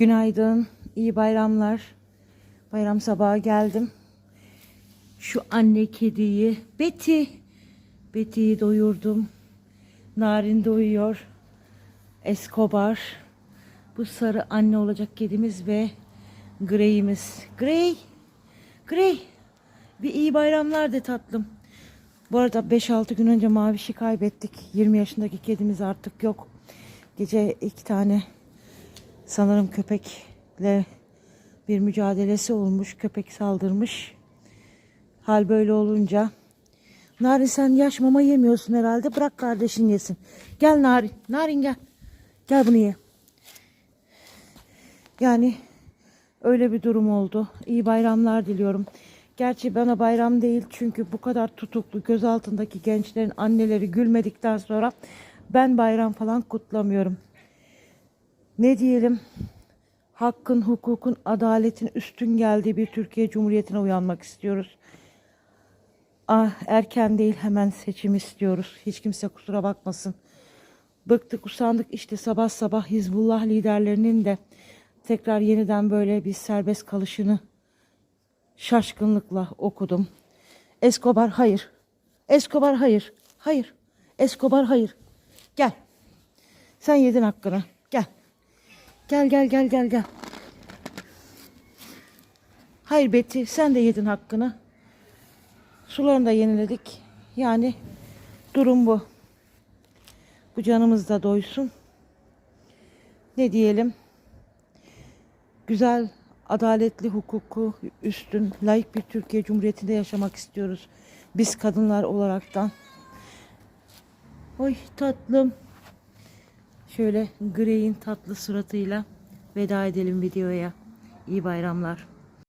Günaydın, iyi bayramlar. Bayram sabahı geldim. Şu anne kediyi, Betty, Betty'yi doyurdum. Narin doyuyor. Escobar. Bu sarı anne olacak kedimiz ve Grey'imiz. Grey, Grey. Bir iyi bayramlar de tatlım. Bu arada 5-6 gün önce Maviş'i kaybettik. 20 yaşındaki kedimiz artık yok. Gece iki tane sanırım köpekle bir mücadelesi olmuş. Köpek saldırmış. Hal böyle olunca. Narin sen yaş mama yemiyorsun herhalde. Bırak kardeşin yesin. Gel Narin. Narin gel. Gel bunu ye. Yani öyle bir durum oldu. İyi bayramlar diliyorum. Gerçi bana bayram değil çünkü bu kadar tutuklu göz altındaki gençlerin anneleri gülmedikten sonra ben bayram falan kutlamıyorum. Ne diyelim? Hakkın, hukukun, adaletin üstün geldiği bir Türkiye Cumhuriyeti'ne uyanmak istiyoruz. Ah, erken değil hemen seçim istiyoruz. Hiç kimse kusura bakmasın. Bıktık usandık işte sabah sabah Hizbullah liderlerinin de tekrar yeniden böyle bir serbest kalışını şaşkınlıkla okudum. Escobar hayır. Escobar hayır. Hayır. Escobar hayır. Gel. Sen yedin hakkını. Gel. Gel gel gel gel. Hayır Betty sen de yedin hakkını. Sularını da yeniledik. Yani durum bu. Bu canımız da doysun. Ne diyelim? Güzel, adaletli, hukuku üstün, layık bir Türkiye Cumhuriyeti'nde yaşamak istiyoruz. Biz kadınlar olaraktan. Oy tatlım. Şöyle Grey'in tatlı suratıyla veda edelim videoya. İyi bayramlar.